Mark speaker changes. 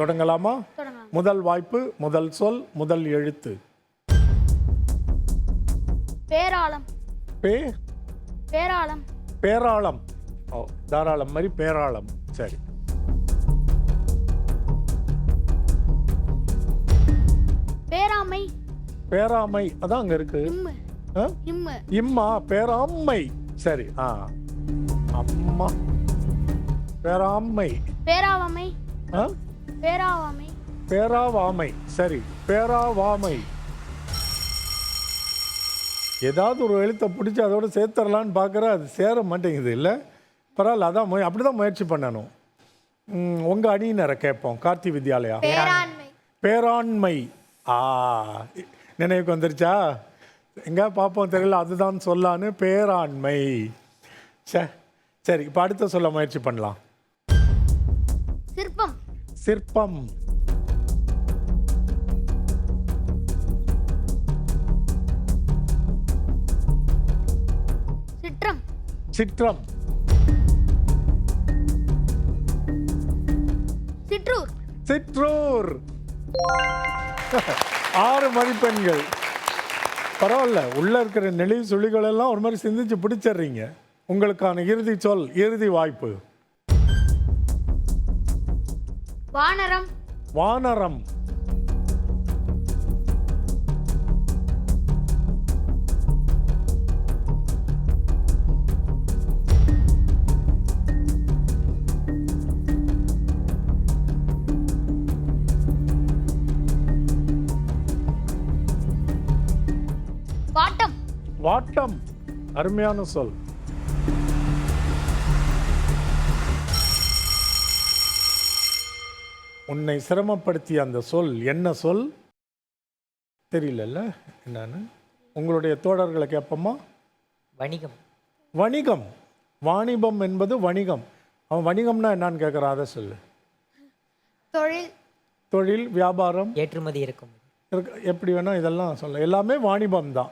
Speaker 1: தொடங்கலாமா? முதல் வாய்ப்பு முதல் சொல் முதல் எழுத்து.
Speaker 2: பேராளம்.
Speaker 1: பே?
Speaker 2: பேராளம்.
Speaker 1: பேராளம். ஓ தாராளம் மாதிரி பேராளம். சரி.
Speaker 2: பேராமை.
Speaker 1: பேராமை. அதான் அங்க இருக்கு. இம்மு பேராம்மை. சரி ஆ. அம்மா. பேராம்மை.
Speaker 2: பேராவமை.
Speaker 1: ஆ?
Speaker 2: பேராவாமை.
Speaker 1: பேராவாமை. சரி பேராவாமை. ஏதாவது ஒரு எழுத்தை பிடிச்சி அதோட சேர்த்துடலான்னு பார்க்குற அது சேர மாட்டேங்குது. இல்லை? பரவாயில்ல அதான் முய அப்படி தான் முயற்சி பண்ணணும். உங்கள் அணியினரை கேட்போம். கார்த்தி வித்யாலயா?
Speaker 2: பேராண்மை.
Speaker 1: பேராண்மை. ஆ நினைவுக்கு வந்துருச்சா? எங்க பார்ப்போம் தெரியல அதுதான் சொல்லான்னு பேராண்மை. சே சரி இப்போ அடுத்த சொல்ல முயற்சி பண்ணலாம்.
Speaker 2: சிற்பம்.
Speaker 1: சிற்பம்.
Speaker 2: சிற்றம்.
Speaker 1: சிற்றம்.
Speaker 2: சிற்றூர்.
Speaker 1: சிற்றூர். ஆறு மதிப்பெண்கள். பரவாயில்ல உள்ள இருக்கிற நெளிவு சுழிகள் எல்லாம் ஒரு மாதிரி சிந்திச்சு பிடிச்சிடுறீங்க. உங்களுக்கான இறுதி சொல் இறுதி வாய்ப்பு.
Speaker 2: வானரம்.
Speaker 1: வானரம்.
Speaker 2: வாட்டம்.
Speaker 1: வாட்டம். அருமையான சொல். உன்னை சிரமப்படுத்திய அந்த சொல் என்ன சொல்? தெரியலல்ல. என்னன்னு? உங்களுடைய தோழர்களை கேட்போமா
Speaker 3: வணிகம்.
Speaker 1: வணிகம். வாணிபம் என்பது வணிகம். அவன் வணிகம்னா என்னன்னு கேட்குறான் அதை சொல்லு.
Speaker 2: தொழில்.
Speaker 1: தொழில் வியாபாரம்.
Speaker 3: ஏற்றுமதி இருக்கும்
Speaker 1: இருக்கு எப்படி வேணால் இதெல்லாம் சொல்ல எல்லாமே வாணிபம் தான்